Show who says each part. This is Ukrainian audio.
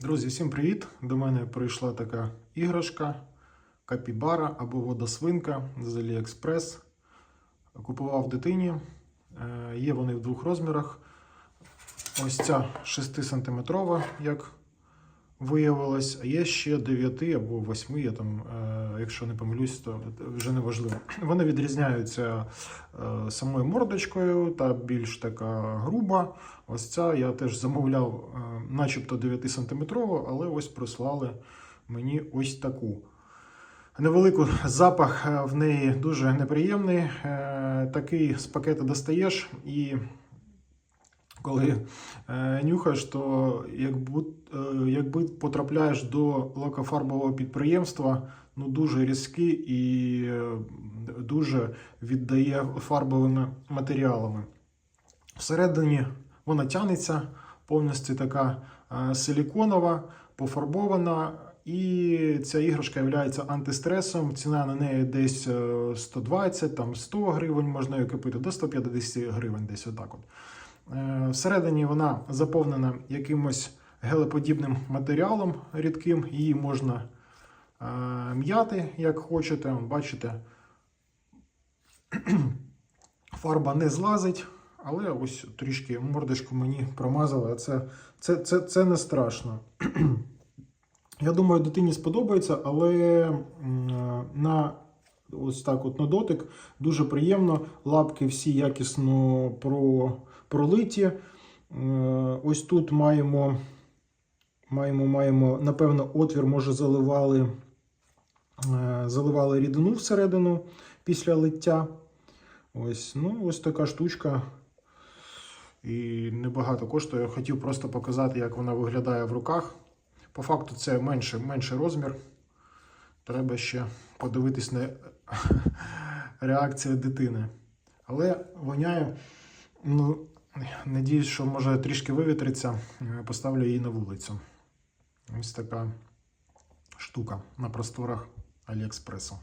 Speaker 1: Друзі, всім привіт! До мене прийшла така іграшка капібара або водосвинка з AliExpress. Купував дитині. Е, Є вони в двох розмірах. Ось ця 6 см, як виявилось, а є ще 9 або 8, я там, е, якщо не помилюсь, то вже не важливо. Вони відрізняються е, самою мордочкою та більш така груба. Ось ця я теж замовляв, е, начебто 9 см, але ось прислали мені ось таку. Невелику запах е, в неї дуже неприємний. Такий з пакета достаєш і коли е, нюхаєш, то якби, е, якби потрапляєш до лакофарбового підприємства, ну дуже різкий і е, дуже віддає фарбовими матеріалами. Всередині вона тянеться, повністю така е, силіконова, пофарбована. І ця іграшка є антистресом. Ціна на неї десь е, 120, там 100 гривень можна її купити, до 150 гривень, десь отак. От. Е, Всередині вона заповнена якимось гелеподібним матеріалом рідким, її можна е, м'яти, як хочете. Бачите, фарба не злазить, але ось трішки мордочку мені промазали. а Це, це, це, це не страшно. Я думаю, дитині сподобається, але на ось так от на дотик дуже приємно. Лапки всі якісно про, пролиті. Е, Ось тут маємо, маємо, маємо, напевно, отвір, може, заливали, е, заливали рідину всередину після лиття. Ось, ну, ось така штучка. І небагато коштує. Я Хотів просто показати, як вона виглядає в руках. По факту це менший, менший розмір. Треба ще подивитись на реакцію дитини. Але воняє, ну, надіюсь, що може трішки вивітриться. Е, Поставлю її на вулицю. Ось така штука на просторах Аліекспресу.